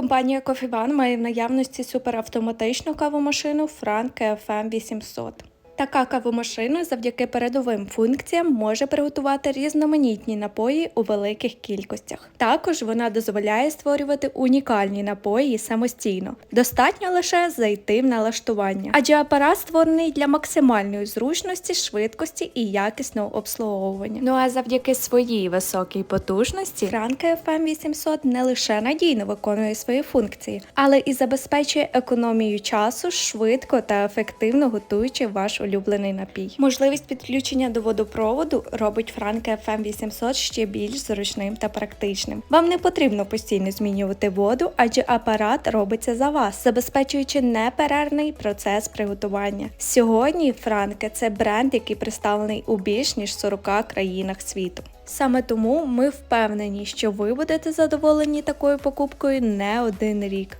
Компанія Кофібан має в наявності суперавтоматичну кавомашину Frank FM 800. Така кавомашина завдяки передовим функціям може приготувати різноманітні напої у великих кількостях. Також вона дозволяє створювати унікальні напої самостійно. Достатньо лише зайти в налаштування, адже апарат створений для максимальної зручності, швидкості і якісного обслуговування. Ну а завдяки своїй високій потужності Frank FM 800 не лише надійно виконує свої функції, але і забезпечує економію часу, швидко та ефективно готуючи ваш улюблений напій. Можливість підключення до водопроводу робить Frank FM 800 ще більш зручним та практичним. Вам не потрібно постійно змінювати воду, адже апарат робиться за вас, забезпечуючи неперервний процес приготування. Сьогодні Франке це бренд, який представлений у більш ніж 40 країнах світу. Саме тому ми впевнені, що ви будете задоволені такою покупкою не один рік.